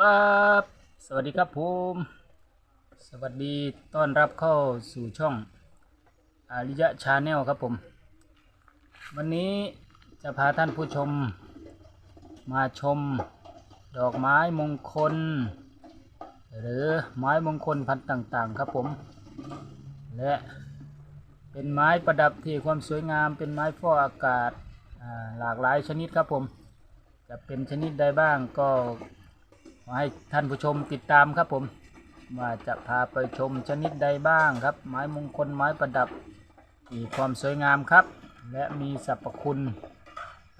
ครับ สวัสดีครับผมสวัสดีต้อนรับเข้าสู่ช่องอาริยะชาแนลครับผม วันนี้จะพาท่านผู้ชม มาชมดอกไม้มงคล หรือไม้มงคลพันธุ์ต่างๆ ครับผม และเป็นไม้ประดับที่ความสวยงามเป็นไม้ฟอกอากาศหลากหลายชนิดครับผม จะเป็นชนิดใดบ้างก็ ขอให้ท่านผู้ชมติดตามครับผมว่าจะพาไปชมชนิดใดบ้างครับ ไม้มงคลไม้ประดับมีความสวยงามครับ และมีสรรพคุณ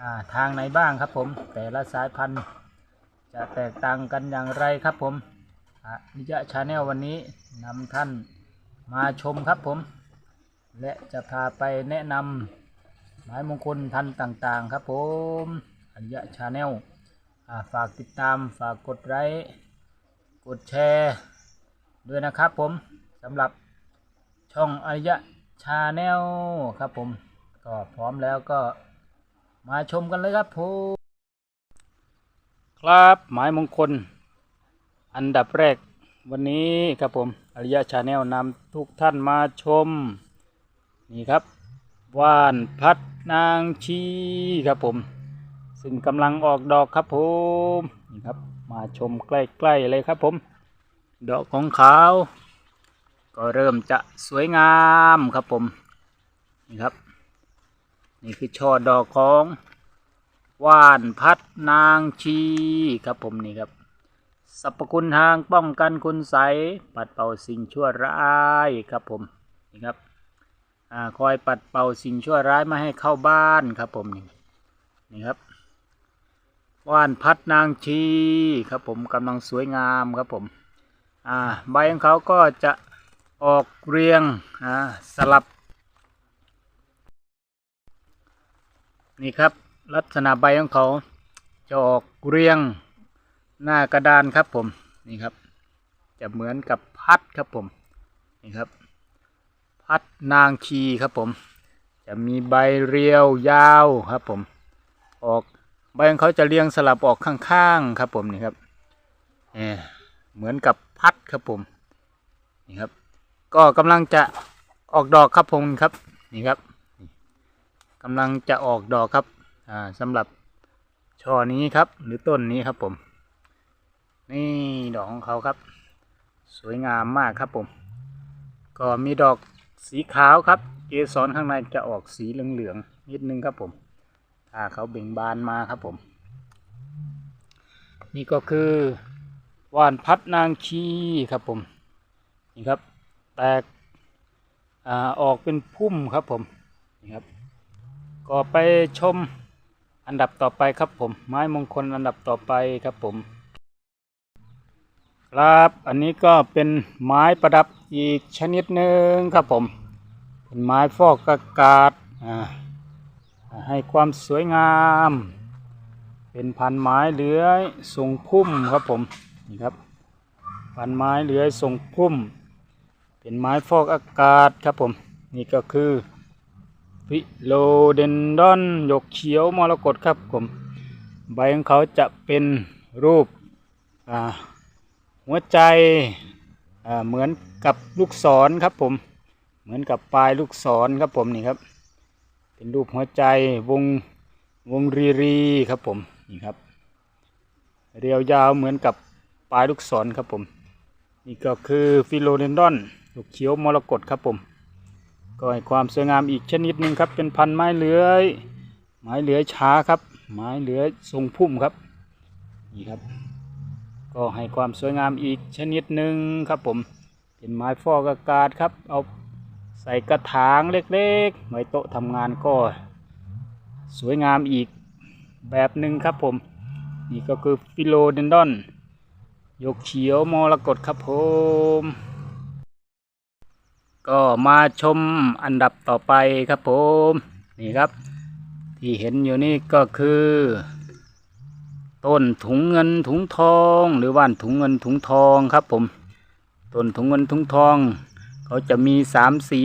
าทางไหนบ้างครับผม แต่ละสายพันธุ์ จะแตกต่างกันอย่างไรครับผมอนิยะชาแนลวันนี้นำท่านมาชมครับผม และจะพาไปแนะนำไม้มงคลพันธุ์ต่างๆ ครับผมอัญญะชาแนล ฝากติดตามฝากกดไลค์กดแชร์ ด้วยนะครับผมสำหรับช่องอัญญะชาแนลครับผม ก็พร้อมแล้วก็มาชมกันเลยครับผมครับไม้มงคล อันดับแรกวันนี้ครับผมอริยะชาแนลนำทุกท่านมาชม นี่ครับว่านพัดนางชีครับผม ซึ่งกำลังออกดอกครับผมนี่ครับ มาชมใกล้ๆเลยครับผม ดอกของขาวก็เริ่มจะสวยงามครับผม นี่ครับ นี่คือช่อดอกของว่านพัดนางชีครับผมนี่ครับสรรพคุณทางป้องกันคุณใสปัดเป่าสิ่งชั่วร้ายครับผมนี่ครับอคอยปัดเป่าสิ่งชั่วร้ายไม่ให้เข้าบ้านครับผมนี่นี่ครับ ว่านพัดนางชีครับผมกำลังสวยงามครับผมอ่าใบของเขาก็จะออกเรียงอ่าสลับ นี่ครับลักษณะใบของเขาจะออกเรียงหน้ากระดานครับผมนี่ครับ จะเหมือนกับพัดครับผมนี่ครับ พัดนางชีครับผม จะมีใบเรียวยาวครับผม ออก ใบของเขาจะเรียงสลับออกข้างๆครับผมนี่ครับเหมือนกับพัดครับผมนี่ครับ ก็กำลังจะออกดอกครับผมครับนี่ครับกำลังจะออกดอกครับอ่าสำหรับช่อนี้ครับ หรือต้นนี้ครับผม นี่ดอกของเขาครับ สวยงามมากครับผม ก็มีดอกสีขาวครับ เกสรข้างในจะออกสีเหลืองๆนิดนึงครับผม้าเขาเบ่งบานมาครับผม นี่ก็คือว่านพัดนางชีครับผม นี่ครับ แตกอออกเป็นพุ่มครับผม นี่ครับ ก็ไปชมอันดับต่อไปครับผม ไม้มงคลอันดับต่อไปครับผม ครับอันนี้ก็เป็นไม้ประดับอีกชนิดหนึ่งครับผม เป็นไม้ฟอกอากาศอ่า ให้ความสวยงาม เป็นพันไม้เลื้อยทรงพุ่มครับผมนี่ครับพันไม้เลื้อยทรงพุ่ม เป็นไม้ฟอกอากาศครับผมนี่ก็คือฟิโลเดนดอนหยกเขียวมรกตครับผมใบของเขาจะเป็นรูปหัวใจเหมือนกับลูกศรครับผมเหมือนกับปลายลูกศรครับผมนี่ครับ เป็นรูปหัวใจวงวงรีรีครับผมนี่ครับ เรียวยาวเหมือนกับปลายลูกศรครับผม นี่ก็คือฟิโลเดนดอนลูกเขียวมรกตครับผมก็ให้ความสวยงามอีกชนิดหนึ่งครับ เป็นพันไม้เลื้อยไม้เลื้อยช้าครับ ไม้เลื้อยทรงพุ่มครับนี่ครับ ก็ให้ความสวยงามอีกชนิดหนึ่งครับผมเป็นไม้ฟอกอากาศครับเอา ใส่กระถางเล็กๆ ไว้โต๊ะทำงานก็สวยงามอีกแบบหนึ่งครับผม นี่ก็คือฟิโลเดนดอนยกเขียวมรกตครับผม ก็มาชมอันดับต่อไปครับผม นี่ครับ ที่เห็นอยู่นี่ก็คือ ต้นถุงเงินถุงทอง หรือว่านถุงเงินถุงทองครับผม ต้นถุงเงินถุงทอง เขาจะมีสามสี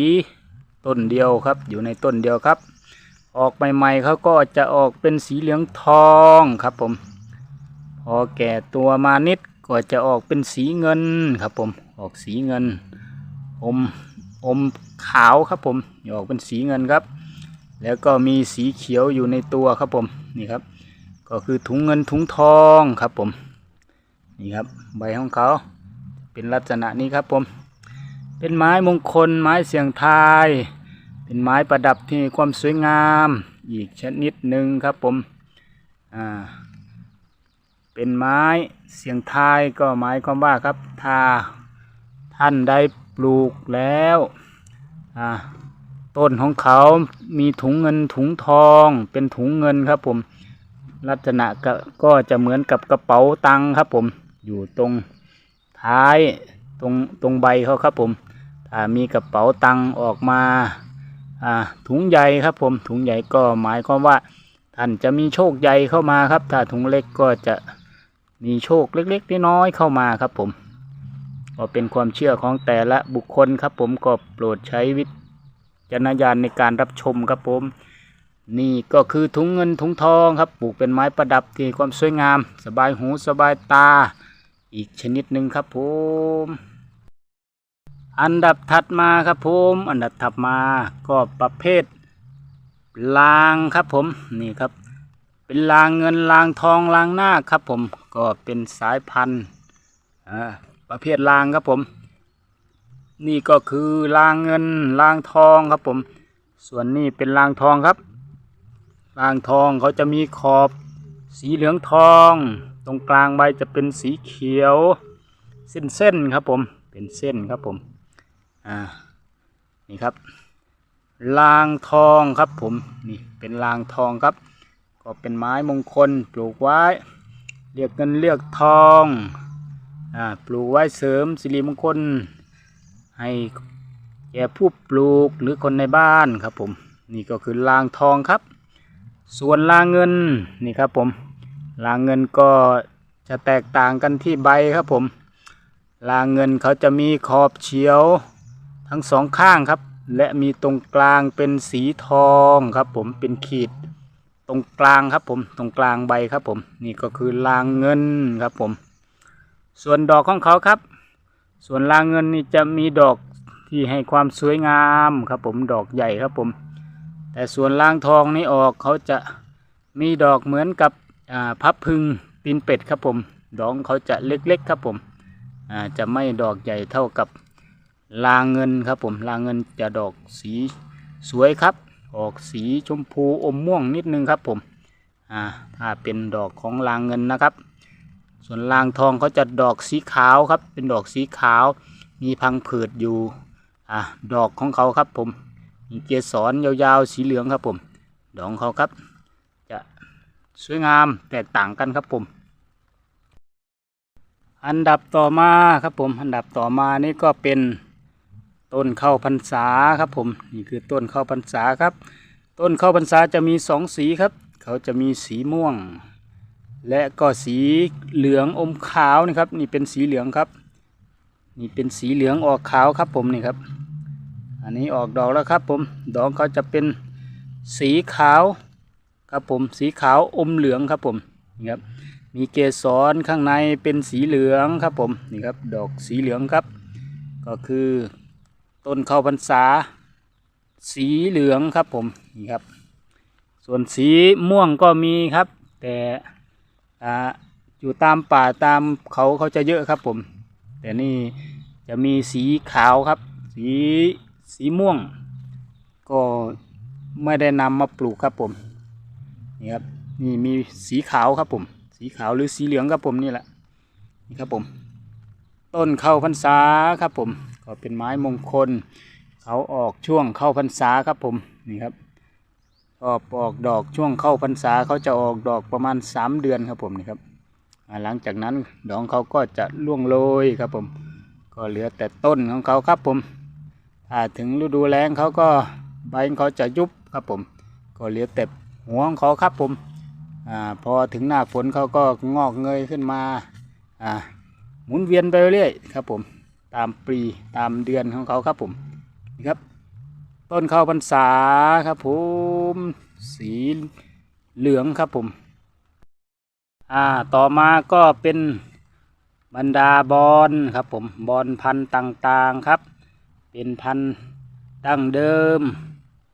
ต้นเดียวครับ อยู่ในต้นเดียวครับ ออกใหม่ๆเขาก็จะออกเป็นสีเหลืองทองครับผม พอแก่ตัวมานิดก็จะออกเป็นสีเงินครับผม ออกสีเงิน อมอมขาวครับผมออกเป็นสีเงินครับ แล้วก็มีสีเขียวอยู่ในตัวครับผมนี่ครับ ก็คือถุงเงินถุงทองครับผมนี่ครับใบของเขาเป็นลักษณะนี้ครับผม เป็นไม้มงคล ไม้เสียงทาย เป็นไม้ประดับที่มีความสวยงาม อีกชนิดหนึ่งครับผมอ่าเป็นไม้เสียงทายก็หมายความว่าครับถ้าท่านได้ปลูกแล้วอ่าต้นของเขามีถุงเงินถุงทองเป็นถุงเงินครับผมลักษณะก็ก็จะเหมือนกับกระเป๋าตังค์ครับผมอยู่ตรงท้ายตรงตรงใบเขาครับผม มีกระเป๋าตังค์ออกมาอ่าถุงใหญ่ครับผมถุงใหญ่ก็หมายความว่าท่านจะมีโชคใหญ่เข้ามาครับ ถ้าถุงเล็กก็จะมีโชคเล็กๆน้อยๆเข้ามาครับผมก็เป็นความเชื่อของแต่ละบุคคลครับผมก็โปรดใช้วิจารณญาณในการรับชมครับผม นี่ก็คือถุงเงินถุงทองครับปลูกเป็นไม้ประดับที่ความสวยงาม สบายหูสบายตา อีกชนิดหนึ่งครับผม อันดับถัดมาครับผมอันดับถัดมาก็ประเภทลางครับผมนี่ครับ เป็นลางเงินลางทองลางหน้าครับผมก็เป็นสายพันธุ์อ่าประเภทลางครับผม นี่ก็คือลางเงินลางทองครับผม ส่วนนี้เป็นลางทองครับ ลางทองเขาจะมีขอบสีเหลืองทอง ตรงกลางใบจะเป็นสีเขียว เส้นๆครับผมเป็นเส้นครับผม อ่านี่ครับลางทองครับผมนี่เป็นลางทองครับ ก็เป็นไม้มงคลปลูกไว้เรียกเงินเรียกทองอ่าปลูกไว้เสริมสิริมงคล ให้แก่ผู้ปลูกหรือคนในบ้านครับผมนี่ก็คือลางทองครับ ส่วนลางเงินนี่ครับผมลางเงินก็จะแตกต่างกันที่ใบครับผมลางเงินเขาจะมีขอบเฉียว ทั้งสองข้างครับ และมีตรงกลางเป็นสีทองครับ ผมเป็นขีดตรงกลางครับผมตรงกลางใบครับผมนี่ก็คือลางเงินครับผม ส่วนดอกของเขาครับ ส่วนลางเงินนี่จะมีดอกที่ให้ความสวยงามครับผมดอกใหญ่ครับผม แต่ส่วนลางทองนี่ออกเขาจะมีดอกเหมือนกับพับพึงตีนเป็ดครับผม ดอกเขาจะเล็กๆครับผมจะไม่ดอกใหญ่เท่ากับ ลางเงินครับผมลางเงินจะดอกสีสวยครับ ออกสีชมพูอมม่วงนิดนึงครับผมอ่าถ้าเป็นดอกของลางเงินนะครับ ส่วนลางทองเขาจะดอกสีขาวครับ เป็นดอกสีขาว มีพังผืดอยู่อ่าดอกของเขาครับผมมีเกสรยาวๆสีเหลืองครับผม ดอกเขาครับ จะสวยงามแตกต่างกันครับผม อันดับต่อมาครับผม อันดับต่อมานี่ก็เป็น ต้นข้าวพรรษาครับผมนี่คือต้นข้าวพรรษาครับ ต้นข้าวพรรษาจะมีสองสีครับ เขาจะมีสีม่วง และก็สีเหลืองอมขาวนี่ครับ นี่เป็นสีเหลืองครับ นี่เป็นสีเหลืองออกขาวครับผมนี่ครับ อันนี้ออกดอกแล้วครับผมดอกเขาจะเป็นสีขาวครับผมสีขาวอมเหลืองครับผมนี่ครับมีเกสรข้างในเป็นสีเหลืองครับผมนี่ครับดอกสีเหลืองครับ ก็คือ ต้นข้าวพรรษา สีเหลืองครับผมนี่ครับ ส่วนสีม่วงก็มีครับ แต่อ่าอยู่ตามป่าตามเขาเขาจะเยอะครับผม แต่นี่จะมีสีขาวครับ สีสีม่วง ก็ไม่ได้นำมาปลูกครับผมนี่ครับนี่มีสีขาวครับผม สีขาวหรือสีเหลืองครับผมนี่แหละนี่ครับผม ต้นเข้าพรรษาครับผม ก็เป็นไม้มงคล เขาออกช่วงเข้าพรรษาครับผมนี่ครับก็ออกดอกช่วงเข้าพรรษาเขาจะออกดอกประมาณสามเดือนครับผมนี่ครับหลังจากนั้นดอกเขาก็จะร่วงโรยครับผม ก็เหลือแต่ต้นของเขาครับผมถ้าถึงฤดูแล้งเขาก็ใบเขาจะยุบครับผม ก็เหลือแต่หัวของเขาครับผมอพอถึงหน้าฝนเขาก็งอกเงยขึ้นมาหมุนเวียนไปเรื่อยครับผม ตามปีตามเดือนของเขาครับผมนี่ครับ ต้นข้าวพรรษาครับผมสีเหลืองครับผมอ่าต่อมาก็เป็นบรรดาบอลครับผมบอลพันธุ์ต่างๆครับ เป็นพันธุ์ดั้งเดิม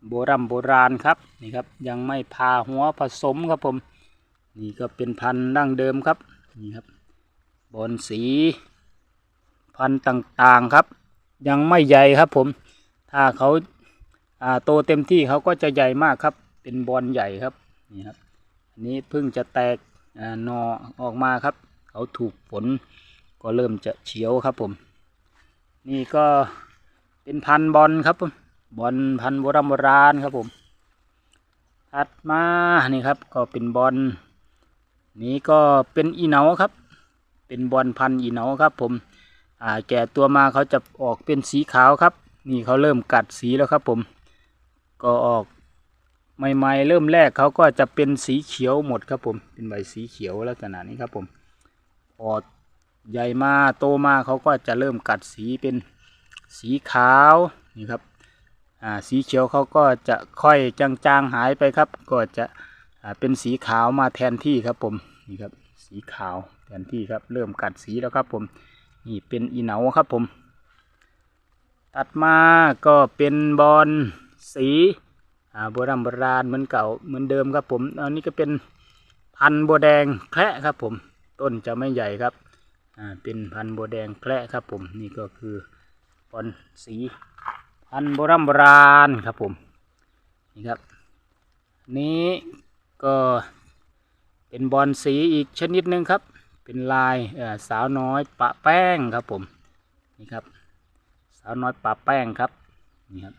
โบราณโบราณครับนี่ครับยังไม่พาหัวผสมครับผม นี่ก็เป็นพันธุ์ดั้งเดิมครับนี่ครับบอลสี พันธุ์ต่างๆครับ ยังไม่ใหญ่ครับผม ถ้าเขาาโตเต็มที่เขาก็จะใหญ่มากครับ เป็นบอลใหญ่ครับนี่ครับอันนี้เพิ่งจะแตกอ่าหนอออกมาครับ เขาถูกฝนก็เริ่มจะเฉียวครับผม นี่ก็เป็นพันธุ์บอลครับผมบอลพันธุ์โบราณโบราณครับผมถัดมานี่ครับก็เป็นบอลนี่ก็เป็นอีเหนาครับ เป็นบอลพันธุ์อีเหนาครับผม อ่าแก่ตัวมาเขาจะออกเป็นสีขาวครับ นี่เขาเริ่มกัดสีแล้วครับผม ก็ออกใหม่ๆเริ่มแรกเขาก็จะเป็นสีเขียวหมดครับผม เป็นใบสีเขียวลักษณะนี้ครับผมพอใหญ่มาโตมาเขาก็จะเริ่มกัดสีเป็นสีขาวนี่ครับอ่าสีเขียวเขาก็จะค่อยจางๆหายไปครับ ก็จะอ่าเป็นสีขาวมาแทนที่ครับผมนี่ครับสีขาวแทนที่ครับเริ่มกัดสีแล้วครับผม นี่เป็นอีเหนาครับผม ตัดมาก็เป็นบอลสีโบราณโบราณเหมือนเก่าเหมือนเดิมครับผมอันนี้ก็เป็นพันธุ์บัวแดงแคระครับผม ต้นจะไม่ใหญ่ครับเป็นพันธุ์บัวแดงแคระครับผม นี่ก็คือบอลสีพันธุ์โบราณโบราณครับผมนี่ครับ นี้ก็เป็นบอลสีอีกชนิดหนึ่งครับ เป็นลายสาวน้อยปะแป้งครับผมนี่ครับ สาวน้อยปะแป้งครับนี่ครับ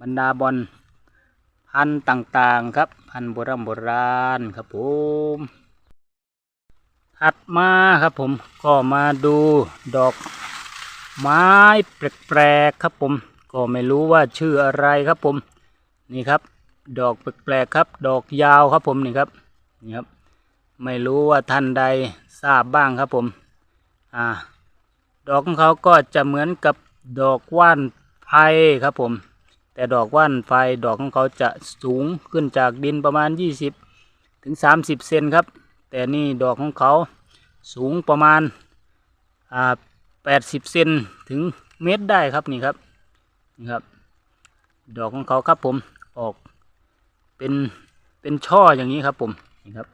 บรรดาบอลพันธุ์ต่างๆครับ พันธุ์โบราณโบราณครับผมถัดมาครับผมก็มาดูดอกไม้แปลกๆครับผม ก็ไม่รู้ว่าชื่ออะไรครับผมนี่ครับ ดอกแปลกๆครับ ดอกยาวครับผมนี่ครับนี่ครับ ไม่รู้ว่าท่านใดทราบบ้างครับผม อ่า ดอกของเขาก็จะเหมือนกับดอกว่านไผ่ครับผม แต่ดอกว่านไฟดอกของเขาจะสูงขึ้นจากดินประมาณ 20 ถึง 30 เซนครับ แต่นี่ดอกของเขาสูงประมาณ อ่าแปดสิบเซนถึงเมตรได้ครับนี่ครับนี่ครับ ดอกของเขาครับผมออกเป็นเป็นช่ออย่างนี้ครับผมนี่ครับ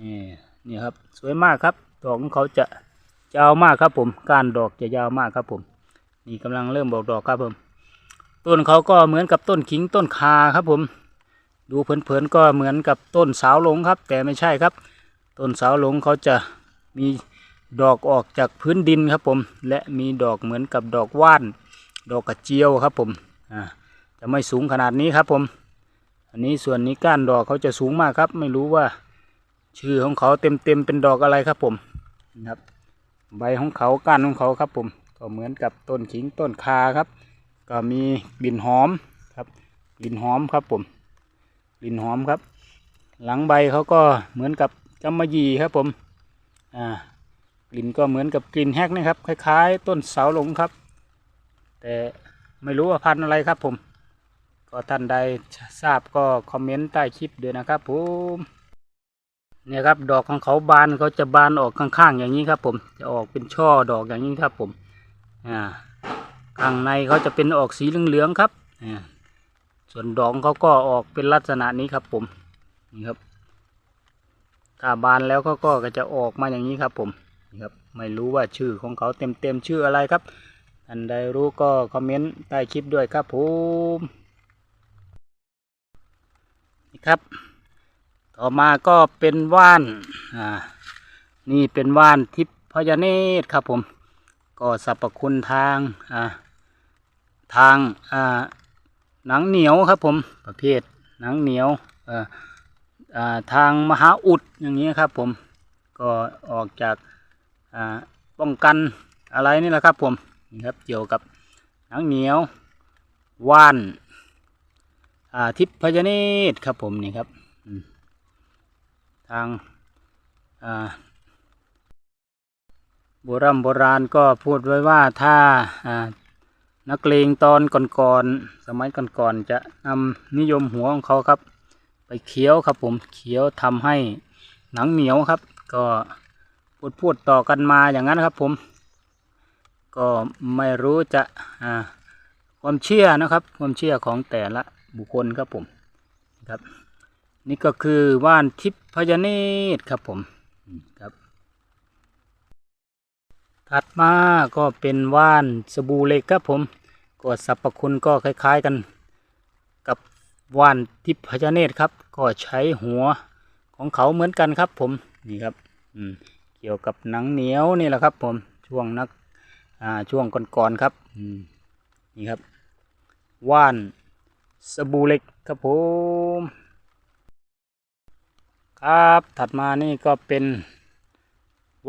นี่นี่ครับสวยมากครับ ดอกของเขาจะยาวมากครับผมก้านดอกจะยาวมากครับผม นี่กำลังเริ่มบอกดอกครับผม ต้นเขาก็เหมือนกับต้นขิงต้นคาครับผม ดูเผินๆก็เหมือนกับต้นสาวหลงครับ แต่ไม่ใช่ครับ ต้นสาวหลงเขาจะมีดอกออกจากพื้นดินครับผม และมีดอกเหมือนกับดอกว่าน ดอกกระเจียวครับผมอ่าจะไม่สูงขนาดนี้ครับผม อันนี้ส่วนนี้ก้านดอกเขาจะสูงมากครับ ไม่รู้ว่า ชื่อของเขาเต็มเต็มๆเป็นดอกอะไรครับผมนะครับ ใบของเขาก้านของเขาครับผม ก็เหมือนกับต้นขิงต้นคาครับ ก็มีกลิ่นหอมครับกลิ่นหอมครับผมกลิ่นหอมครับ หลังใบเขาก็เหมือนกับกำมะหยี่ครับผมอ่ากลิ่นก็เหมือนกับกลิ่นแฮกนะครับ คล้ายๆ ต้นเสาหลงครับ แต่ไม่รู้ว่าพันธุ์อะไรครับผม ก็ท่านใดทราบก็คอมเมนต์ใต้คลิปด้วยนะครับผม เนี่ยครับดอกของเขาบานเขาจะบานออกข้างๆอย่างนี้ครับ ผมจะออกเป็นช่อดอกอย่างนี้ครับ ผมอ่าข้างในเขาจะเป็นออกสีเหลืองๆครับอ่าส่วนดอกเขาก็ออกเป็นลักษณะนี้ครับ ผมนี่ครับถ้าบานแล้วเขาก็จะออกมาอย่างนี้ครับ ผมนี่ครับไม่รู้ว่าชื่อของเขาเต็มเต็มๆชื่ออะไรครับอันใดรู้ก็คอมเมนต์ใต้คลิปด้วยครับผมนี่ครับ ต่อมาก็เป็นว่านอ่านี่เป็นว่านทิพยเนตรครับผม ก็สรรพคุณทางอ่าทางอ่าหนังเหนียวครับผมประเภทหนังเหนียวอ่าอ่าทางมหาอุดอย่างนี้ครับผมก็ออกจากอ่าป้องกันอะไรนี่แหละครับผมนี่ครับเกี่ยวกับหนังเหนียวว่านอ่าทิพยเนตรครับผมนี่ครับ ทางโบราณโบราณก็พูดไว้ว่าถ้านักเลงตอนก่อนๆสมัยก่อนๆจะนำนิยมหัวของเขาครับ ไปเคี้ยวครับผมเคี้ยวทำให้หนังเหนียวครับ ก็พูดพูดต่อกันมาอย่างนั้นครับผม ก็ไม่รู้จะความเชื่อนะครับ ความเชื่อของแต่ละบุคคลครับผมครับ นี่ก็คือว่านทิพยเนตรครับผมครับ ถัดมาก็เป็นว่านสบู่เหล็กครับผมก็สรรพคุณก็คล้ายๆกัน กับว่านทิพยเนตรครับ ก็ใช้หัวของเขาเหมือนกันครับผมนี่ครับอืมเกี่ยวกับหนังเหนียวนี่แหละครับ ผมช่วงนักอ่าช่วงก่อนๆครับอืมนี่ครับว่านสบู่เหล็กครับผม ครับถัดมานี่ก็เป็น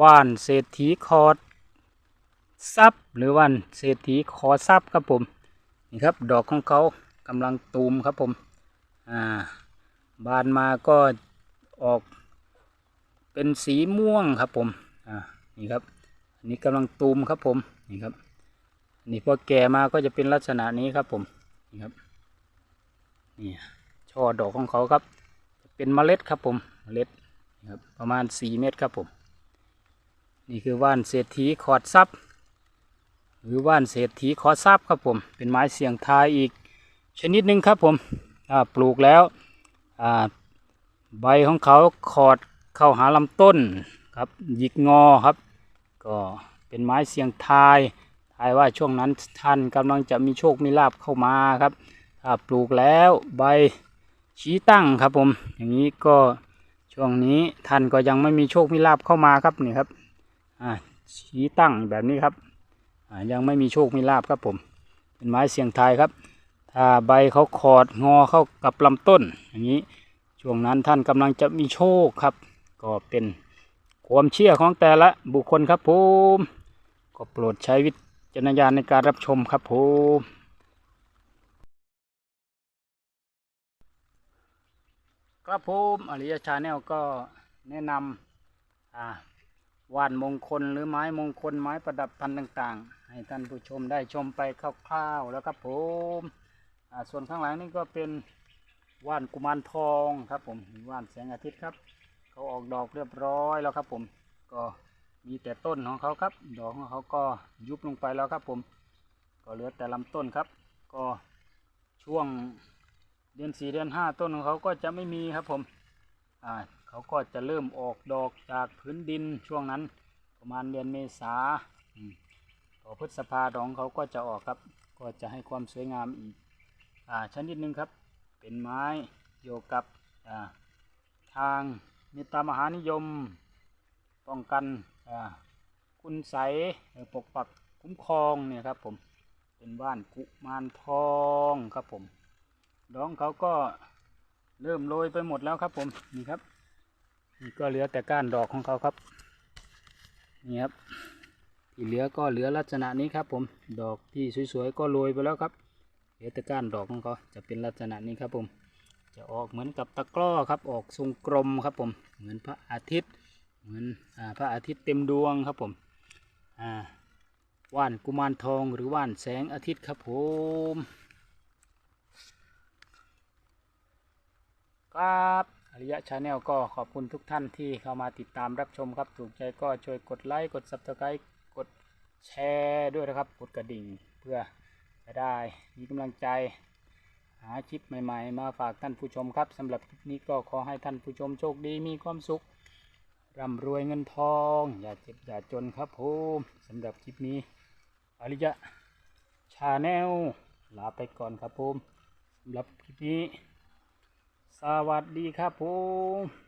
ว่านเศรษฐีคอร์ซับหรือว่านเศรษฐีคอซับครับผมนี่ครับดอกของเขากำลังตูมครับผมอ่าบานมาก็ออกเป็นสีม่วงครับผมอ่านี่ครับอันนี้กำลังตูมครับผมนี่ครับนนี้พอแก่มาก็จะเป็นลักษณะนี้ครับผมนี่ครับนี่ช่อดอกของเขาครับ เป็นเมล็ดครับผม เมล็ดครับประมาณ 4 เม็ดครับผม นี่คือว่านเศรษฐีขอดซับหรือว่านเศรษฐีขอดซับครับผม เป็นไม้เสียงทายอีกชนิดหนึ่งครับผมปลูกแล้วใบของเขาขอดเข้าหาลำต้นครับหยิกงอครับ ก็เป็นไม้เสียงทายทายว่าช่วงนั้นท่านกำลังจะมีโชคมีลาบเข้ามาครับ ถ้าปลูกแล้วใบชี้ตั้งครับผม อย่างนี้ก็ ช่วงนี้ท่านก็ยังไม่มีโชคมีลาบเข้ามาครับนี่ครับอ่าชี้ตั้งแบบนี้ครับอ่ายังไม่มีโชคมีลาบครับผม เป็นไม้เสียงทายครับ ถ้าใบเขาขอดงอเข้ากับลำต้น อย่างนี้ช่วงนั้นท่านกำลังจะมีโชคครับ ก็เป็นความเชื่อของแต่ละบุคคลครับผมก็โปรดใช้วิจารณญาณในการรับชมครับผม ครับผมอริยชาแนลก็แนะนำว่านมงคลหรือไม้มงคลไม้ประดับพันธุ์ต่างๆ ให้ท่านผู้ชมได้ชมไปคร่าวๆแล้วครับผมส่วนข้างหลังนี่ก็เป็นว่านกุมารทองครับผมว่านแสงอาทิตย์ครับ เขาออกดอกเรียบร้อยแล้วครับผม ก็มีแต่ต้นของเขาครับ ดอกของเขาก็ยุบลงไปแล้วครับผม ก็เหลือแต่ลำต้นครับ ก็ช่วง เดือนสี่เดือนห้าต้นของเขาก็จะไม่มีครับผมอ่าเขาก็จะเริ่มออกดอกจากพื้นดินช่วงนั้น ประมาณเดือนเมษาอืมพอพฤษภาดองเขาก็จะออกครับ ก็จะให้ความสวยงามอีกอ่าชนิดหนึ่งครับ เป็นไม้เกี่ยวกับอ่าทางเมตตามหานิยมป้องกันอ่าคุณใสปกปักคุ้มครองเนี่ยครับผมเป็นบ้านกุมารทองครับผม ดองเขาก็เริ่มโรยไปหมดแล้วครับ ผมนี่ครับนี่ก็เหลือแต่ก้านดอกของเขาครับนี่ครับที่เหลือก็เหลือลักษณะนี้ครับ ผมดอกที่สวยๆก็โรยไปแล้วครับ เหลือแต่ก้านดอกของเขาจะเป็นลักษณะนี้ครับผม จะออกเหมือนกับตะกร้อครับ ออกทรงกลมครับผม เหมือนพระอาทิตย์ เหมือนอพระอาทิตย์เต็มดวงครับผมอ่าว่านกุมารทองหรือว่านแสงอาทิตย์ครับผม ครับอริยะชาแนลก็ขอบคุณทุกท่านที่เข้ามาติดตามรับชมครับ ถูกใจก็ช่วยกดไลค์กด subscribe กดแชร์ด้วยนะครับ กดกระดิ่งเพื่อจะได้มีกำลังใจ หาคลิปใหม่ๆ มาฝากท่านผู้ชมครับสำหรับคลิปนี้ก็ขอให้ท่านผู้ชมโชคดีมีความสุขร่ำรวยเงินทอง อย่าเจ็บอย่าจนครับผมสำหรับคลิปนี้อริยะชาแนลลาไปก่อนครับผมสำหรับคลิปนี้ สวัสดีครับผม